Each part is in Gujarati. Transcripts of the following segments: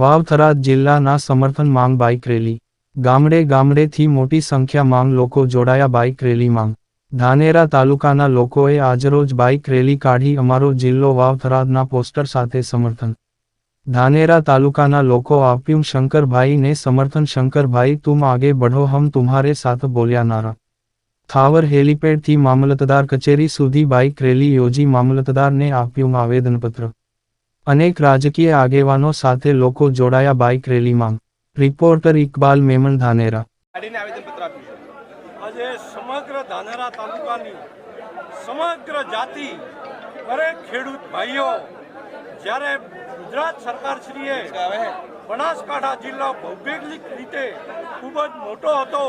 વાવ થરાદ જિલ્લાના સમર્થન માંગ બાઇક રેલી. ગામડે ગામડેથી મોટી સંખ્યા માંગ લોકો જોડાયા બાઇક રેલીમાં ધાનેરા તાલુકાના લોકોએ આજરોજ બાઇક રેલી કાઢી અમારો જિલ્લો વાવ થરાદના પોસ્ટર સાથે સમર્થન. ધાનેરા તાલુકાના લોકો આપ્યું શંકરભાઈને સમર્થન. શંકરભાઈ તુમ આગે બઢો, હમ તુમ્હારે સાથ બોલ્યા નારા થાવર હેલીપેડથી મામલતદાર કચેરી સુધી બાઇક રેલી યોજી મામલતદારને આપ્યું આવેદનપત્ર. અનેક રાજકીય આગેવાનો સાથે લોકો જોડાયા બાઇક રેલીમાં. રિપોર્ટર ઇકબાલ મેમન ધાનેરા. આજે સમગ્ર ધાનેરા તાલુકાની સમગ્ર જાતિ દરેક ખેડૂત ભાઈઓ જ્યારે ગુજરાત સરકારશ્રીએ બનાસકાંઠા જિલ્લો ભૌગોલિક રીતે ખૂબ જ મોટો હતો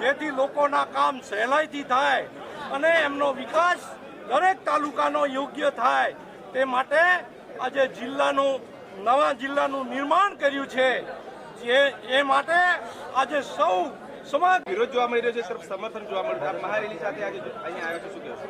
જેથી લોકોના કામ સહેલાઈથી થાય અને એમનો વિકાસ દરેક તાલુકાનો યોગ્ય થાય તે માટે આજે જિલ્લાનું નવા જિલ્લાનું નિર્માણ કર્યું છે. જે એ માટે આજે સૌ સમગ્ર વિરોધ જોવા મળી રહ્યો છે તરફ સમર્થન જોવા મળી રહ્યું મહારેલી સાથે આજે અહીંયા આવ્યો છે શું કહેશો?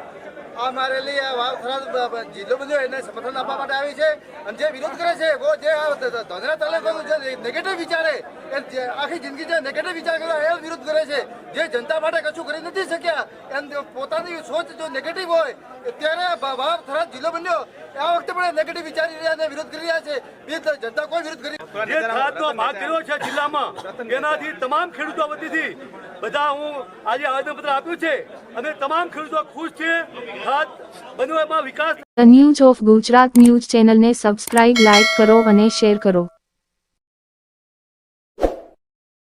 આ મારેલી આ વાવ થરાદ બ- બ- જિલ્લો બધો એને સમર્થન આપવા માટે આવી છે. અને જે વિરોધ કરે છે જે ધોધરા તાલુકાનું જે નેગેટિવ વિચારે એ આખી જિંદગી જે નેગેટિવ વિચાર કરે એ વિરોધ કરે છે. જે જનતા માટે કશું કરી નથી શક્યા એમ પોતાની સોચ જો નેગેટિવ હોય ત્યારે ભાવ વાવ થરાદ જિલ્લો બન્યો. આ વખતે પણ નેગેટિવ વિચારી રહ્યા અને વિરોધ કરી રહ્યા છે. જનતા કોઈ વિરોધ કરી જે થરાદનો ભાગ કર્યો છે જિલ્લામાં એનાથી તમામ ખેડૂતો વતીથી બધા હું આજે આવેદનપત્ર આપ્યું છે અને તમામ ખેડૂતો ખુશ છે. ખાત બનવામાં વિકાસ. The news of Gujarat news ચેનલને સબસ્ક્રાઇબ લાઇક કરો અને શેર કરો.